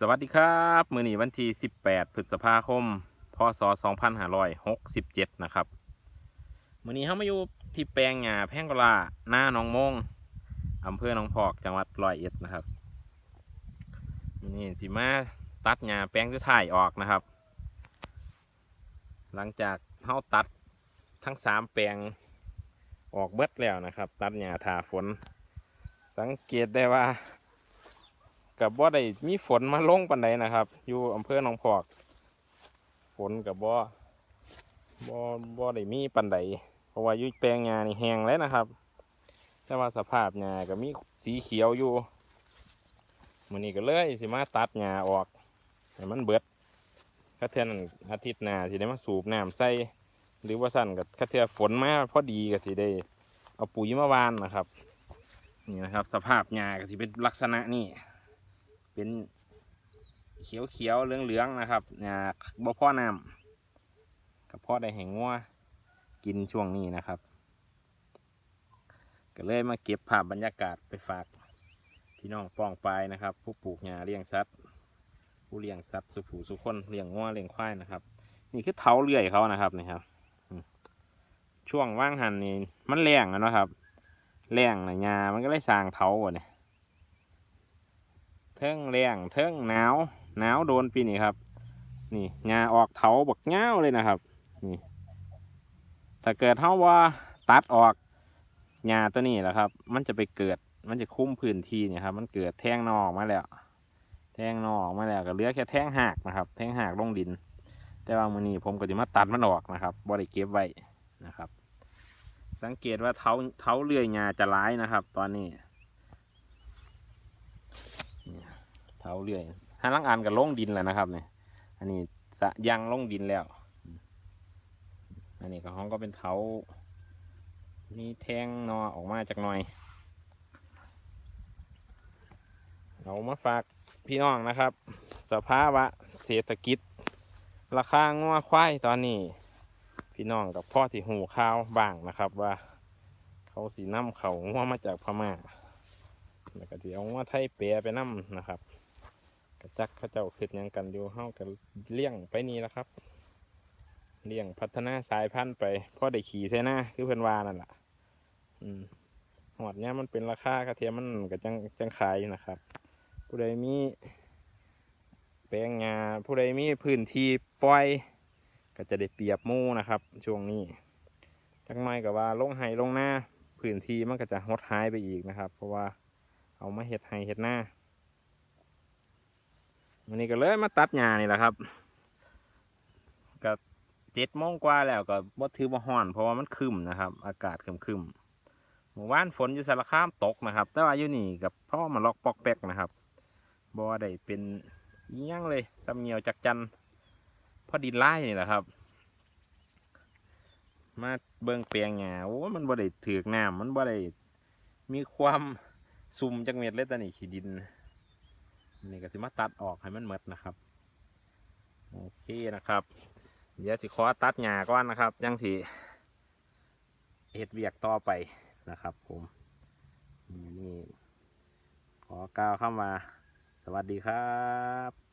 สวัสดีครับมือนี้วันที่ 18 พฤษภาคม พศ 2567 นะครับมือนี้เขามาอยู่ที่แปลงหญ้าแพงกลาหน้าหนองมงอำเภอหนองพอกจังหวัดร้อยเอ็ดนะครับมือนี้สิมาตัดหญ้าแปลงสุดท้ายออกนะครับ หลังจากเขาตัดทั้งสามแปลงออกเบิดแล้วนะครับ ตัดหญ้าทาฝน สังเกตได้ว่า กับบ่ได้มีฝนมาลงปันใดนะครับ อยู่อำเภอหนองพอก ฝนกับบ่บ่บ่ได้มีปันใดเพราะว่ายู่แปลงหญ้านี่แห้งแล้วนะครับ แต่ว่าสภาพหญ้าก็มีสีเขียวอยู่มื้อนี้ก็เลยสิมาตัดหญ้าออกให้มันเบิดถ้าเทื่อนั้นอาทิตย์หน้าสิได้มาสูบน้ำใส่หรือว่าสั่นกับถ้าเทื่อฝนมาพอดีก็สิได้เอาปุ๋ยมาวานนะครับ นี่นะครับ สภาพหญ้าก็สิเป็นลักษณะนี้ เป็นเขียวเขียวๆเหลืองเหลืองๆนะครับอ่าบ่พ่อน้ำกับพ่อได้แห่งงัวกินช่วงนี้นะครับ ก็เลยมาเก็บภาพบรรยากาศไปฝาก พี่น้องป้องปลายนะครับ ผู้ปลูกหญ้าเลี้ยงสัตว์ผู้เลี้ยงสัตว์สุผูสุคนเลี้ยงงัวเลี้ยงควายนะครับ นี่คือเท้าเลื่อยเขานะครับนี่ครับช่วงว่างหันนี่มันแรงนะครับแรงนะหญ้ามันก็เลยสร้างเท้าว่ะเนี่ย เทิงแรงเทิงหนาวหนาวโดนปีนี้ครับ นี่งาออกเถาบักเง้าเลยนะครับ นี่ถ้าเกิดเท่าว่าตัดออกงาตัวนี้แหละครับ มันจะไปเกิดมันจะคุ้มพื้นที่เนี่ยครับ มันเกิดแท่งนอออกมาแล้ว แท่งนอออกมาแล้วก็เหลือแค่แท่งหักนะครับ แท่งหักลงดิน แต่ว่ามือนี้ผมก็จะมาตัดมันออกนะครับบริเก็บไว้นะครับ สังเกตว่าเท้าเท้าเลื่อยงาจะร้ายนะครับ ตอนนี้ เท้าเลื่อยห้าลังอันกับลงดินแล้วนะครับเนี่ยอันนี้สะยังลงดินแล้ว อันนี้ก็ห้องก็เป็นเท้ามีแทงนอออกมาจากหน่อยเอามาฝากพี่น้องนะครับ สภาวะเศรษฐกิจ ราคางัวควายตอนนี้ พี่น้องกับพ่อสีหูข้าวบ้างนะครับว่า เขาสีน้ำเขางัวมาจากพม่าแล้วก็ที่เอางัวไทยเปียไปน้ำนะครับ จักเขาเจ้าขึ้นยังกันอยู่เฮากันเลี้ยงไปนี่แหละครับเลี้ยงพัฒนาสายพันธุ์ไปพ่อได้ขี่ใช่หน้าคือเพื่อนวานั่นแหละอืมหอดเนี้ยมันเป็นราคากระเทียมมันก็จังจังขายนะครับ ผู้ใดมีแปลงงาผู้ใดมีพื้นที่ปล่อย ก็จะได้เปรียบมู่นะครับ ช่วงนี้จังไม่กับว่าลงไห้ลงหน้าพื้นที่มันก็จะหดหายไปอีกนะครับ เพราะว่าเอามาเห็ดไห้เห็ดหน้า วันนี้ก็เลยมาตัดหญ้านี่แหละครับก็เจ็ดโมงกว่าแล้วก็บ่ถือบ่ฮ้อน เพราะว่ามันคึมนะครับ อากาศครึมๆเมื่อวานฝนอยู่สารคามตกนะครับ แต่ว่าอยู่นี่กับพ่อมาล็อกปอกแป๊กนะครับบ่ได้เป็นยังเลยซ้ำเงียวจักจันพอดินไล่นี่แหละครับ มาเบิ่งแปลงหญ้าโอ้มันบ่ได้ถือกน้ำมันบ่ได้มีความซุ่มจักเม็ดเลยตอนนี้ขี้ดิน นี่ก็สิมาตัดออกให้มันหมดนะครับ โอเคนะครับ เดี๋ยวสิขอตัดหญ้าก่อนนะครับยังสิเฮ็ดเวียกต่อไปนะครับ ผมนี่นี่ขอกล่าวคำว่า สวัสดีครับ